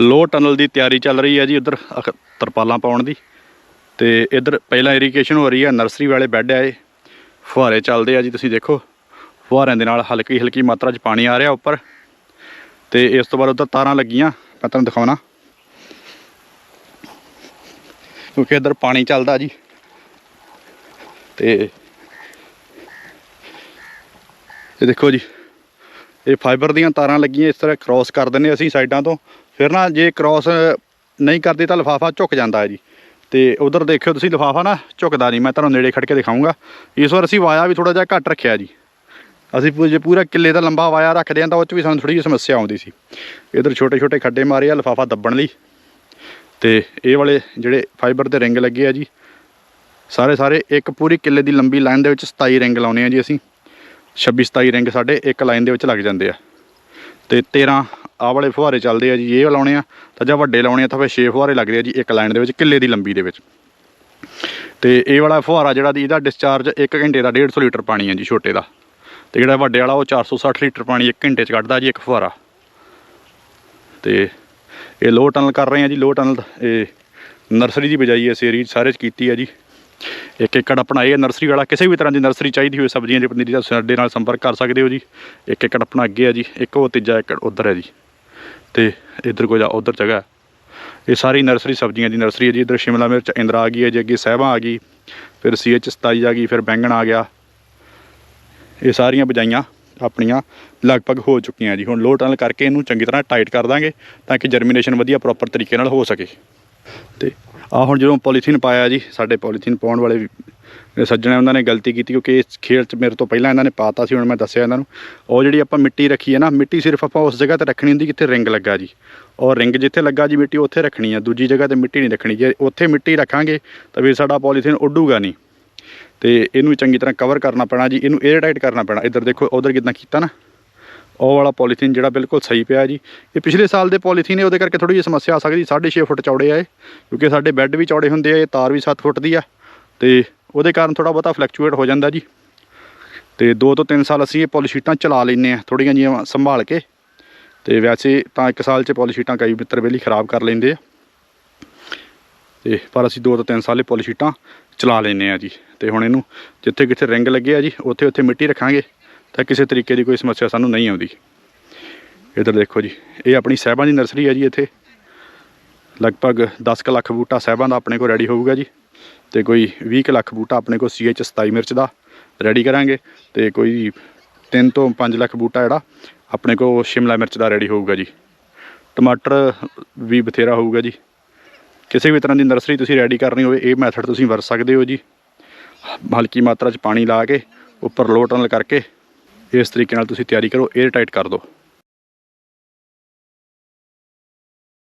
ਲੋ tunnel ਦੀ ਤਿਆਰੀ ਚੱਲ ਰਹੀ ਹੈ ਜੀ ਉਧਰ ਤਰਪਾਲਾਂ ਪਾਉਣ ਦੀ। ਤੇ ਇਧਰ ਪਹਿਲਾਂ ਇਰੀਗੇਸ਼ਨ ਹੋ ਰਹੀ ਹੈ, ਨਰਸਰੀ ਵਾਲੇ ਬੈੱਡ ਆਏ ਫੁਹਾਰੇ ਚੱਲਦੇ ਆ ਜੀ, ਤੁਸੀਂ ਦੇਖੋ। ਫੁਹਾਰਿਆਂ ਦੇ ਨਾਲ ਹਲਕੀ ਹਲਕੀ ਮਾਤਰਾ 'ਚ ਪਾਣੀ ਆ ਰਿਹਾ ਉੱਪਰ। ਤੇ ਇਸ ਤੋਂ ਬਾਅਦ ਉੱਧਰ ਤਾਰਾਂ ਲੱਗੀਆਂ, ਮੈਂ ਤੁਹਾਨੂੰ ਦਿਖਾਉਣਾ। ਕਿਉਂਕਿ ਇਧਰ ਪਾਣੀ ਚੱਲਦਾ ਜੀ। ਤੇ ਇਹ ਦੇਖੋ ਜੀ। ਇਹ ਫਾਈਬਰ ਦੀਆਂ ਤਾਰਾਂ ਲੱਗੀਆਂ, ਇਸ ਤਰ੍ਹਾਂ ਕ੍ਰਾਸ ਕਰ ਦਿੰਨੇ ਅਸੀਂ ਸਾਈਡਾਂ ਤੋਂ। ਫਿਰ ਨਾ ਜੇ ਕ੍ਰਾਸ ਨਹੀਂ ਕਰਦੇ ਤਾਂ ਲਿਫਾਫਾ ਝੁਕ ਜਾਂਦਾ ਹੈ ਜੀ। ਤੇ ਉਧਰ ਦੇਖਿਓ ਤੁਸੀਂ, ਲਿਫਾਫਾ ਨਾ ਝੁਕਦਾ ਨਹੀਂ, ਮੈਂ ਤੁਹਾਨੂੰ ਨੇੜੇ ਖੜ ਕੇ ਦਿਖਾਉਂਗਾ ਇਸ ਵਾਰ ਅਸੀਂ ਵਾਇਆ ਵੀ ਥੋੜਾ ਜਿਹਾ ਘੱਟ ਰੱਖਿਆ ਜੀ। ਅਸੀਂ ਪੂ- ਜੇ ਪੂਰਾ ਕਿੱਲੇ ਦਾ ਲੰਬਾ ਵਾਇਆ ਰੱਖਦੇ ਹਾਂ ਤਾਂ ਉਹ 'ਚ ਵੀ ਸਾਨੂੰ ਥੋੜੀ ਜਿਹੀ ਸਮੱਸਿਆ ਆਉਂਦੀ ਸੀ। ਇਧਰ ਛੋਟੇ ਛੋਟੇ ਖੱਡੇ ਮਾਰੇ ਆ, ਲਿਫਾਫਾ ਦੱਬਣ ਲਈ। ਤੇ ਇਹ ਵਾਲੇ ਜਿਹੜੇ ਫਾਈਬਰ ਦੇ ਰਿੰਗ ਲੱਗੇ ਆ ਜੀ ਸਾਰੇ ਸਾਰੇ ਇੱਕ ਪੂਰੀ ਕਿੱਲੇ ਦੀ ਲੰਬੀ ਲਾਈਨ ਦੇ ਵਿੱਚ 27 ਰਿੰਗ ਲਾਉਣੇ ਆ ਜੀ ਅਸੀਂ। 26 27 ਰਿੰਗ ਸਾਡੇ ਇੱਕ ਲਾਈਨ ਦੇ ਵਿੱਚ ਲੱਗ ਜਾਂਦੇ ਆ। ਤੇ 13 ਆਹ ਵਾਲੇ ਫੁਹਾਰੇ ਚੱਲਦੇ ਆ ਜੀ, ਇਹ ਲਾਉਣੇ ਆ, ਤਾਂ ਜਾਂ ਵੱਡੇ ਲਾਉਣੇ ਆ, ਤਾਂ ਫਿਰ 6 ਫੁਹਾਰੇ ਲੱਗਦੇ ਆ ਜੀ, ਇੱਕ ਲਾਈਨ ਦੇ ਵਿੱਚ, ਕਿੱਲੇ ਦੀ ਲੰਬੀ ਦੇ ਵਿੱਚ। ਤੇ ਇਹ ਵਾਲਾ ਫੁਹਾਰਾ ਜਿਹੜਾ ਦੀ, ਇਹਦਾ ਡਿਸਚਾਰਜ 1 ਘੰਟੇ ਦਾ 150 ਲੀਟਰ ਪਾਣੀ ਹੈ ਜੀ, ਛੋਟੇ ਦਾ। ਤੇ ਜਿਹੜਾ ਵੱਡੇ ਵਾਲਾ, ਉਹ 460 ਲੀਟਰ ਪਾਣੀ 1 ਘੰਟੇ 'ਚ ਕੱਢਦਾ ਜੀ, ਇੱਕ ਫੁਹਾਰਾ। ਤੇ ਇਹ ਲੋ ਟਨਲ ਕਰ ਰਹੇ ਆ ਜੀ ਲੋ ਟਨਲ ਇਹ ਨਰਸਰੀ ਦੀ ਬਜਾਈ ਇਸ ਏਰੀਏ ਸਾਰੇ 'ਚ ਕੀਤੀ ਹੈ ਜੀ। ਇੱਕ ਏਕੜ ਆਪਣਾ ਇਹ ਨਰਸਰੀ ਵਾਲਾ ਕਿਸੇ ਵੀ ਤਰ੍ਹਾਂ ਦੀ ਨਰਸਰੀ ਚਾਹੀਦੀ ਹੋਵੇ, ਸਬਜ਼ੀਆਂ ਦੀ, ਪਨੀਰੀ ਦਾ ਸਾਡੇ ਨਾਲ ਸੰਪਰਕ ਕਰ ਸਕਦੇ ਹੋ ਜੀ। ਇੱਕ ਏਕੜ ਆਪਣਾ ਅੱਗੇ ਹੈ ਜੀ, ਇੱਕ ਉਹ ਤੀਜਾ ਏਕੜ ਉਧਰ ਹੈ ਜੀ। ਤੇ ਇੱਧਰ ਕੋਈ ਉਧਰ ਜਗ੍ਹਾ ਇਹ ਸਾਰੀ ਨਰਸਰੀ ਸਬਜ਼ੀਆਂ ਦੀ ਨਰਸਰੀ ਹੈ ਜੀ। ਇੱਧਰ ਸ਼ਿਮਲਾ ਮਿਰਚ, ਇੰਦਰਾ ਆ ਗਈ ਹੈ ਜੀ, ਅੱਗੇ ਸਹਿਬਾਂ ਆ ਗਈ, ਫਿਰ ਸੀ ਐਚ 27 ਆ ਗਈ, ਫਿਰ ਬੈਂਗਣ ਆ ਗਿਆ। ਇਹ ਸਾਰੀਆਂ ਬਜਾਈਆਂ ਆਪਣੀਆਂ ਲਗਭਗ ਹੋ ਚੁੱਕੀਆਂ ਜੀ। ਹੁਣ ਲੋ ਟਨਲ ਕਰਕੇ ਇਹਨੂੰ ਚੰਗੀ ਤਰ੍ਹਾਂ ਟਾਈਟ ਕਰ ਦਾਂਗੇ ਤਾਂ ਕਿ ਜਰਮੀਨੇਸ਼ਨ ਵਧੀਆ ਪ੍ਰੋਪਰ ਤਰੀਕੇ ਨਾਲ ਹੋ ਸਕੇ। ਤੇ ਆ ਹੁਣ ਜਦੋਂ ਪੋਲੀਥੀਨ ਪਾਇਆ ਜੀ, ਸਾਡੇ ਪੋਲੀਥੀਨ ਪਾਉਣ ਵਾਲੇ ਵੀ ਉਹਨਾਂ ਨੇ ਗਲਤੀ ਕੀਤੀ ਕਿਉਂਕਿ ਇਸ ਖੇਲ 'ਚ ਮੇਰੇ ਤੋਂ ਪਹਿਲਾਂ ਇਹਨਾਂ ਨੇ ਪਾਤਾ ਸੀ, ਹੁਣ ਮੈਂ ਦੱਸਿਆ ਇਹਨਾਂ ਨੂੰ। ਉਹ ਜਿਹੜੀ ਆਪਾਂ ਮਿੱਟੀ ਰੱਖੀ ਹੈ ਨਾ, ਮਿੱਟੀ ਸਿਰਫ ਆਪਾਂ ਉਸ ਜਗ੍ਹਾ ਤੇ ਰੱਖਣੀ ਹੁੰਦੀ ਜਿੱਥੇ ਰਿੰਗ ਲੱਗਾ ਜੀ। ਔਰ ਰਿੰਗ ਜਿੱਥੇ ਲੱਗਾ ਜੀ, ਮਿੱਟੀ ਉੱਥੇ ਰੱਖਣੀ ਆ ਦੂਜੀ ਜਗ੍ਹਾ ਤੇ ਮਿੱਟੀ ਨਹੀਂ ਰੱਖਣੀ। ਜੇ ਉੱਥੇ ਮਿੱਟੀ ਰੱਖਾਂਗੇ, ਤਾਂ ਫਿਰ ਸਾਡਾ ਪੋਲੀਥੀਨ ਉੱਡੂਗਾ ਨਹੀਂ। ਤੇ ਇਹਨੂੰ ਚੰਗੀ ਤਰ੍ਹਾਂ ਕਵਰ ਕਰਨਾ ਪੈਣਾ ਜੀ, ਇਹਨੂੰ 에ਅਰ ਟਾਈਟ ਕਰਨਾ ਪੈਣਾ। ਇੱਧਰ ਦੇਖੋ, ਉਧਰ ਕਿਦਾਂ ਕੀਤਾ ਨਾ। ਉਹ ਵਾਲਾ ਪੋਲੀਥੀਨ ਜਿਹੜਾ ਬਿਲਕੁਲ ਸਹੀ ਪਿਆ ਜੀ। ਇਹ ਪਿਛਲੇ ਸਾਲ ਦੇ ਪੋਲੀਥੀਨ ਹੈ ਉਹਦੇ ਕਰਕੇ ਥੋੜੀ ਜਿਹੀ ਸਮੱਸਿਆ ਆ ਸਕਦੀ 6.5 ਫੁੱਟ ਚੌੜੇ ਆ ਇਹ, ਕਿਉਂਕਿ ਸਾਡੇ ਬੈੱਡ ਵੀ ਚੌੜੇ ਹੁੰਦੇ ਆ, ਇਹ ਤਾਰ ਵੀ 7 ਫੁੱਟ ਦੀ ਆ, ਤੇ ਉਹਦੇ ਕਾਰਨ ਥੋੜਾ ਬਹੁਤਾ ਫਲਕਚੁਏਟ ਹੋ ਜਾਂਦਾ ਜੀ। ਤੇ 2 ਤੋਂ 3 ਸਾਲ ਅਸੀਂ ਇਹ ਪੋਲੀਸ਼ੀਟਾਂ ਚਲਾ ਲੈਂਦੇ ਆ ਥੋੜੀਆਂ ਜਿਹੀਆਂ ਸੰਭਾਲ ਕੇ, ਤੇ ਵੈਸੇ ਤਾਂ 1 ਸਾਲ 'ਚ ਪੋਲੀਸ਼ੀਟਾਂ ਕਈ ਮਿੱਤਰ ਵੇਲੀ ਖਰਾਬ ਕਰ ਲੈਂਦੇ ਆ। ਤੇ ਪਰ ਅਸੀਂ 2 ਤੋਂ 3 ਸਾਲ ਇਹ ਪੋਲੀਸ਼ੀਟਾਂ ਚਲਾ ਲੈਂਦੇ ਆ ਜੀ। ਤੇ ਹੁਣ ਇਹਨੂੰ ਜਿੱਥੇ ਕਿੱਥੇ ਰਿੰਗ ਲੱਗੇ ਆ ਜੀ ਉੱਥੇ ਉੱਥੇ ਮਿੱਟੀ ਰੱਖਾਂਗੇ। ਤਾਂ ਕਿਸੇ ਤਰੀਕੇ ਦੀ ਕੋਈ ਸਮੱਸਿਆ ਸਾਨੂੰ ਨਹੀਂ ਆਉਂਦੀ। ਇੱਧਰ ਦੇਖੋ ਜੀ, ਇਹ ਆਪਣੀ ਸਹਿਬਾਂ ਦੀ ਨਰਸਰੀ ਹੈ ਜੀ ਇੱਥੇ। ਲਗਭਗ 10 ਕੁ ਲੱਖ ਬੂਟਾ ਸਹਿਬਾਂ ਦਾ ਆਪਣੇ ਕੋਲ ਰੈਡੀ ਹੋਊਗਾ ਜੀ ਤੇ ਕੋਈ 20 ਕੁ ਲੱਖ ਬੂਟਾ ਆਪਣੇ ਕੋਲ CH 27 ਮਿਰਚ ਦਾ ਰੈਡੀ ਕਰਾਂਗੇ ਤੇ ਕੋਈ 3 ਤੋਂ 5 ਲੱਖ ਬੂਟਾ ਜਿਹੜਾ ਆਪਣੇ ਕੋਲ ਸ਼ਿਮਲਾ ਮਿਰਚ ਦਾ ਰੈਡੀ ਹੋਊਗਾ ਜੀ। ਟਮਾਟਰ ਵੀ ਬਥੇਰਾ ਹੋਊਗਾ ਜੀ। ਕਿਸੇ ਵੀ ਤਰ੍ਹਾਂ ਦੀ ਨਰਸਰੀ ਤੁਸੀਂ ਰੈਡੀ ਕਰਨੀ ਹੋਵੇ, ਇਹ ਮੈਥਡ ਤੁਸੀਂ ਵਰਤ ਸਕਦੇ ਹੋ ਜੀ। ਹਲਕੀ ਮਾਤਰਾ 'ਚ ਪਾਣੀ ਲਾ ਕੇ, ਉੱਪਰ ਲੋ ਟਨਲ ਕਰਕੇ ਇਸ ਤਰੀਕੇ ਨਾਲ ਤੁਸੀਂ ਤਿਆਰੀ ਕਰੋ 에ਅਰ ਟਾਈਟ ਕਰ ਦਿਓ।